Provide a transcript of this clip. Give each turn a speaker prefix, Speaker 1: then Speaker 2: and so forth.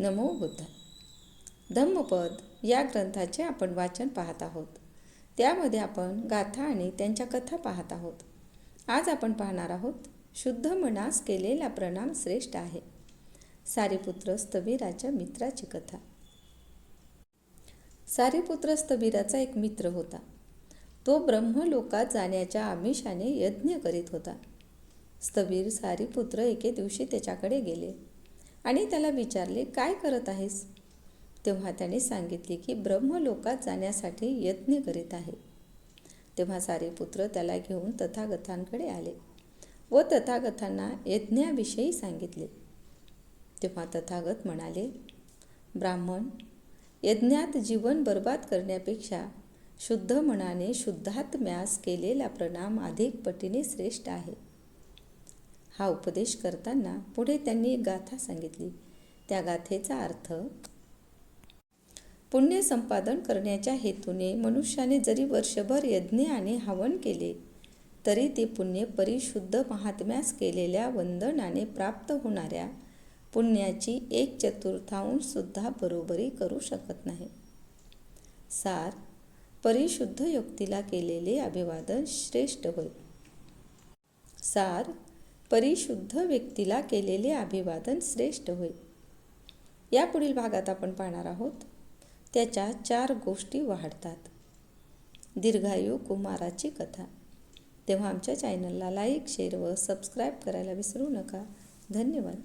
Speaker 1: नमो बुद्ध. धम्मपद या ग्रंथाचे आपण वाचन पाहत आहोत. त्यामध्ये आपण गाथा आणि त्यांच्या कथा पाहत आहोत. आज आपण पाहणार आहोत शुद्ध मनास केलेला प्रणाम श्रेष्ठ आहे. सारीपुत्र स्थवीराच्या मित्राची कथा. सारीपुत्र स्थवीराचा एक मित्र होता. तो ब्रह्मलोकात जाण्याच्या आमिषाने यज्ञ करीत होता. स्थवीर सारीपुत्र एके दिवशी त्याच्याकडे गेले. आणि त्याला विचारले काय करत आहेस? तेव्हा त्याने सांगितले की ब्रह्मलोकात जाण्यासाठी यत्न करीत आहे. तेव्हा सारे पुत्र त्याला घेऊन तथागतांकडे आले व तथागतांना यज्ञाविषयी सांगितले. तेव्हा तथागत म्हणाले ब्राह्मण यज्ञात जीवन बर्बाद करण्यापेक्षा शुद्ध मनाने शुद्धात्म्यास केलेला प्रणाम अधिक पटीने श्रेष्ठ आहे. हा उपदेश करताना पुढे त्यांनी एक गाथा सांगितली. त्या गाथेचा अर्थ पुण्य संपादन करण्याच्या हेतूने मनुष्याने जरी वर्षभर यज्ञ आणि हवन केले तरी ते पुण्य परिशुद्ध महात्म्यास केलेल्या वंदनाने प्राप्त होणाऱ्या पुण्याची एक चतुर्थांश सुद्धा बरोबरी करू शकत नाही. सार परिशुद्ध युक्तीला केलेले अभिवादन श्रेष्ठ होय. सार परिशुद्ध व्यक्तीला केलेले अभिवादन श्रेष्ठ होय. या पुढील भागात आपण पाहणार आहोत. त्याच्या चार गोष्टी वाढतात. दीर्घायू कुमाराची कथा. तेव्हा आमच्या चॅनलला लाईक शेअर व सबस्क्राईब करायला विसरू नका. धन्यवाद.